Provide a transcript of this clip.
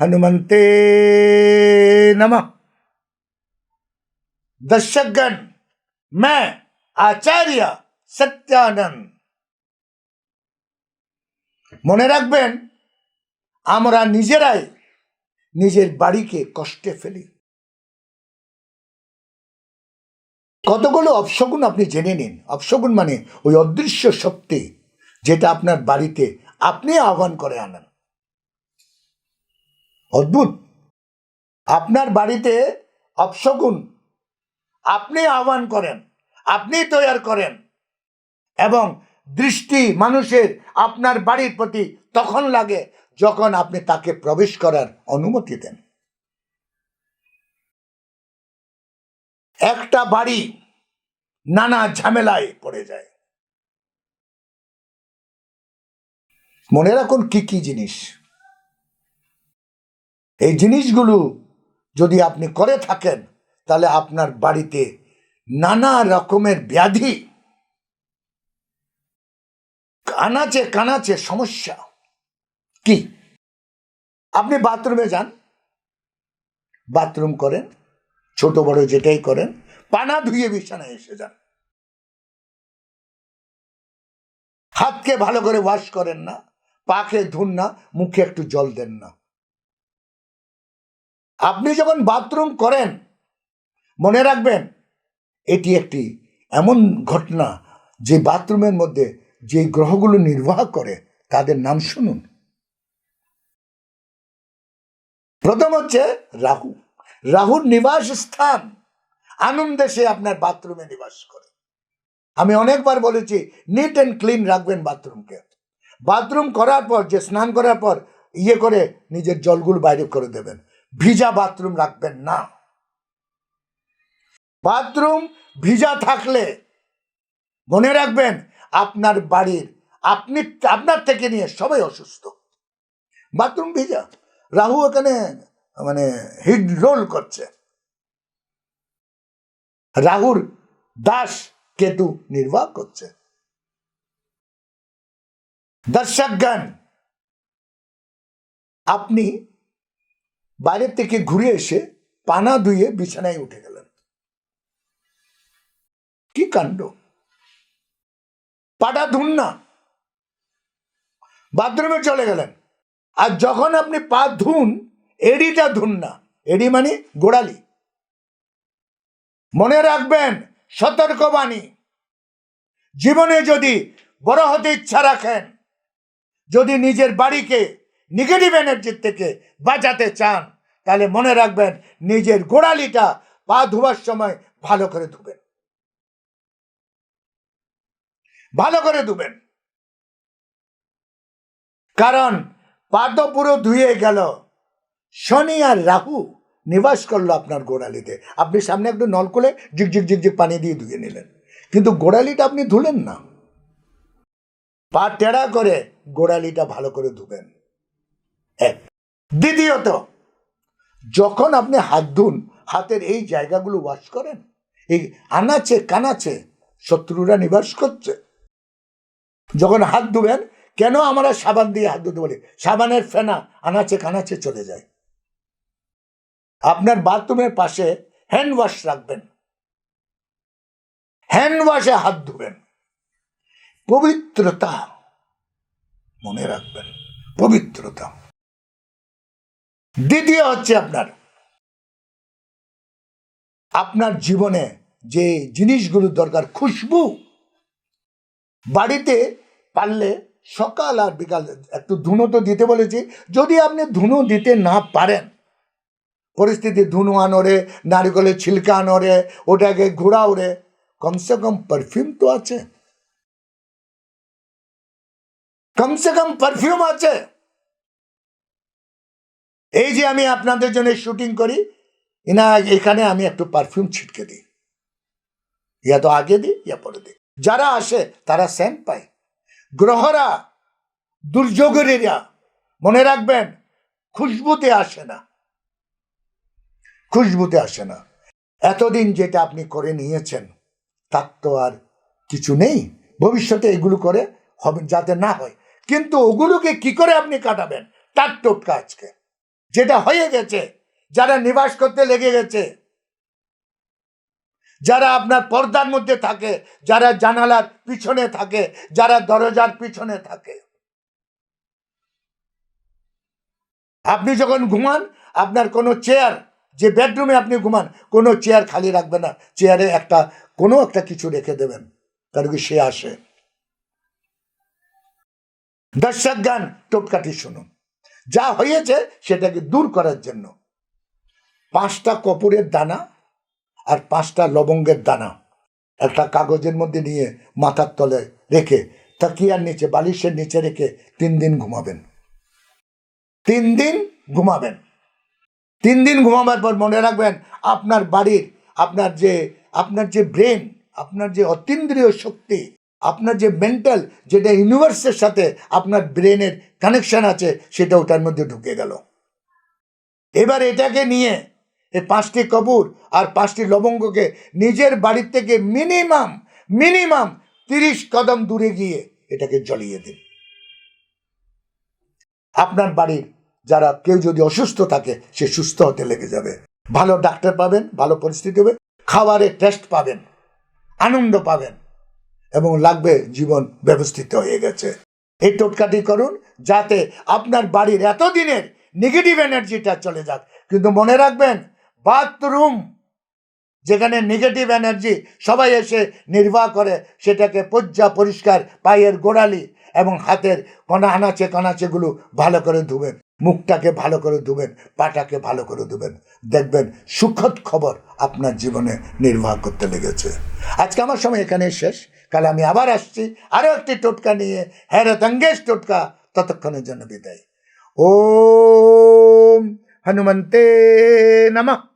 हनुमते नमः दर्शकगण मैं आचार्य সত্যানন্দ মনে রাখবেন আমরা নিজেরাই নিজের বাড়িকে কষ্টে ফেলি কতগুলো অপশগুন আপনি জেনে নিন অপশগুন মানে ওই অদৃশ্য শক্তি যেটা আপনার বাড়িতে আপনি আহ্বান করে আনেন অদ্ভুত। আপনার বাড়িতে অপশগুন আপনি আহ্বান করেন, আপনি তৈয়ার করেন এবং দৃষ্টি মানুষের আপনার বাড়ির প্রতি তখন লাগে যখন আপনি তাকে প্রবেশ করার অনুমতি দেন। একটা বাড়ি নানা ঝামেলায় পড়ে যায়। মনে রাখুন কি কি জিনিস। এই জিনিসগুলো যদি আপনি করে থাকেন, তাহলে আপনার বাড়িতে নানা রকমের ব্যাধি, কানাচে কানাচে সমস্যা। কি? আপনি বাথরুমে যান, বাথরুম করেন, ছোট বড় যেটাই করেন, পানা ধুয়ে বিছানায় এসে যান। হাতকে ভালো করে ওয়াশ করেন না, পাকে ধুন না, মুখে একটু জল দেন না। আপনি যখন বাথরুম করেন, মনে রাখবেন, এটি একটি এমন ঘটনা যে বাথরুমের মধ্যে যে গ্রহগুলো নির্বাহ করে, তাদের নাম শুনুন। প্রথম হচ্ছে রাহু। রাহুর নিবাস স্থান, আনন্দে সে আপনার বাথরুমে নিবাস করে। আমি অনেকবার বলেছি নিট অ্যান্ড ক্লিন রাখবেন বাথরুমকে। বাথরুম করার পর, যে স্নান করার পর ইয়ে করে নিজের জলগুলো বাইরে করে দেবেন। ভিজা বাথরুম রাখবেন না। বাথরুম ভিজা থাকলে, মনে রাখবেন আপনার বাড়ির, আপনি, আপনার থেকে নিয়ে সবাই অসুস্থ। বাথরুম ভিজা। রাহু এখানে মানে হিট রোল করছে। রাহুর দাস কেতু নির্বাহ করছে। দর্শকগণ আপনি বাইরে থেকে ঘুরে এসে পানা ধুয়ে বিছানায় উঠে গেলেন। কি কাণ্ড? পাটা ধুন না। বাথরুমে চলে গেলেন। আর যখন আপনি পা ধুন, এডিটা ধুন না। এডি মানে গোড়ালি। মনে রাখবেন, সতর্কবাণী। জীবনে যদি বড় হতে ইচ্ছা রাখেন, যদি নিজের বাড়িকে নেগেটিভ এনার্জির থেকে বাঁচাতে চান, তাহলে মনে রাখবেন নিজের গোড়ালিটা পা ধোবার সময় ভালো করে ধুবেন। ভালো করে ধুবেন। কারণ পা তো পুরো ধুয়ে গেল। শনি আর রাহু নিবাস করল আপনার গোড়ালিতে। আপনি সামনে একটু নল খুলে ঝিকঝিক ঝিকঝিক পানি দিয়ে ধুয়ে নিলেন। কিন্তু গোড়ালিটা আপনি ধুলেন না। পা টেরা করে গোড়ালিটা ভালো করে ধুবেন। এক। দ্বিতীয়ত, যখন আপনি হাত ধুন, হাতের এই জায়গাগুলো ওয়াশ করেন, এই আনাচে কানাচে শত্রুরা নিবাস করছে। যখন হাত ধুবেন, কেন আমরা সাবান দিয়ে হাত ধুতে বলি? সাবানের ফেনা আনাচে কানাচে চলে যায়। আপনার বাথরুমের পাশে হ্যান্ড ওয়াশ রাখবেন। হ্যান্ড ওয়াশে হাত ধুবেন। পবিত্রতা মনে রাখবেন। পবিত্রতা। দ্বিতীয় হচ্ছে আপনার আপনার জীবনে যে জিনিসগুলো দরকার খুশবু, বাড়িতে পারলে সকাল আর বিকাল একটু ধুনো তো দিতে বলেছি, যদি আপনি ধুনো দিতে না পারেন, পরিস্থিতি ধুনো আনরে নারিকলের ছিলকা আনরে ওটাকে ঘোরাও রে কমসে কম পারফিউম তো আছে। কমসে কম পারফিউম আছে। এই যে আমি আপনাদের জন্য শুটিং করি না এখানে আমি একটু পারফিউম ছিটকে দিই। ইয়া তো আগে দিই, ইয়া পরে দিই। যারা আসে, তারা সেন্ট পায়। গ্রহরা দুর্যোগেরা মনে রাখবেন, খুশবুতে আসে না। খুশবুতে আসে না। এতদিন যেটা আপনি করে নিয়েছেন, তার তো আর কিছু নেই। ভবিষ্যতে এগুলো করে হবে, যাতে না হয়। কিন্তু ওগুলোকে কি করে আপনি কাটাবেন? তার টোটকা আজকে। যেটা হয়ে গেছে, যারা নিবাস করতে লেগে গেছে, যারা আপনার পর্দার মধ্যে থাকে, যারা জানালার পিছনে থাকে, যারা দরজার পিছনে থাকে। আপনি যখন ঘুমান, আপনার কোনো চেয়ার যে বেডরুমে আপনি ঘুমান, কোনো চেয়ার খালি রাখবে না। চেয়ারে একটা, কোনো একটা কিছু রেখে দেবেন, কারণ কি সে আসে। দর্শক গান টোটকাটি শুনুন। যা হয়েছে সেটাকে দূর করার জন্য। পাঁচটা কপুরের দানা আর পাঁচটা লবঙ্গের দানা একটা কাগজের মধ্যে নিয়ে মাথার তলে রেখে, তাকিয়ার নিচে, বালিশের নিচে রেখে তিন দিন ঘুমাবেন। তিন দিন ঘুমাবেন। তিন দিন ঘুমাবার পর মনে রাখবেন, আপনার বাড়ির, আপনার যে আপনার যে ব্রেন, আপনার যে অতীন্দ্রিয় শক্তি আপনার যে মেন্টাল যেটা ইউনিভার্সের সাথে আপনার ব্রেনের কানেকশন আছে, সেটা ওটার মধ্যে ঢুকে গেল। এবার এটাকে নিয়ে এই পাঁচটি কপুর আর পাঁচটি লবঙ্গকে নিজের বাড়ির থেকে মিনিমাম মিনিমাম তিরিশ কদম দূরে গিয়ে এটাকে জ্বলিয়ে দিন। আপনার বাড়ির যারা কেউ যদি অসুস্থ থাকে, সে সুস্থ হতে লেগে যাবে। ভালো ডাক্তার পাবেন, ভালো পরিস্থিতি হবে। খাবারের টেস্ট পাবেন, আনন্দ পাবেন। এবং লাগবে জীবন ব্যবস্থিত হয়ে গেছে। এই টোটকাটি করুন যাতে আপনার বাড়ির এতদিনের নেগেটিভ এনার্জিটা চলে যাক। কিন্তু মনে রাখবেন বাথরুম যেখানে নেগেটিভ এনার্জি সবাই এসে নির্বাহ করে, সেটাকে পজ্জা পরিষ্কার পায়ের গোড়ালি এবং হাতের কণা আনাচে কানাচেগুলো ভালো করে ধুবেন, মুখটাকে ভালো করে ধুবেন, পাটাকে ভালো করে ধুবেন। দেখবেন সুখদ খবর আপনার জীবনে নির্বাহ করতে লেগেছে। আজকে আমার সময় এখানে শেষ। কাল আমি আবার আসছি আরও একটি টোটকা নিয়ে। হ্যারতঙ্গেশ টোটকা ততক্ষণের জন্য বিদায়। ওম হনুমন্তে নমঃ।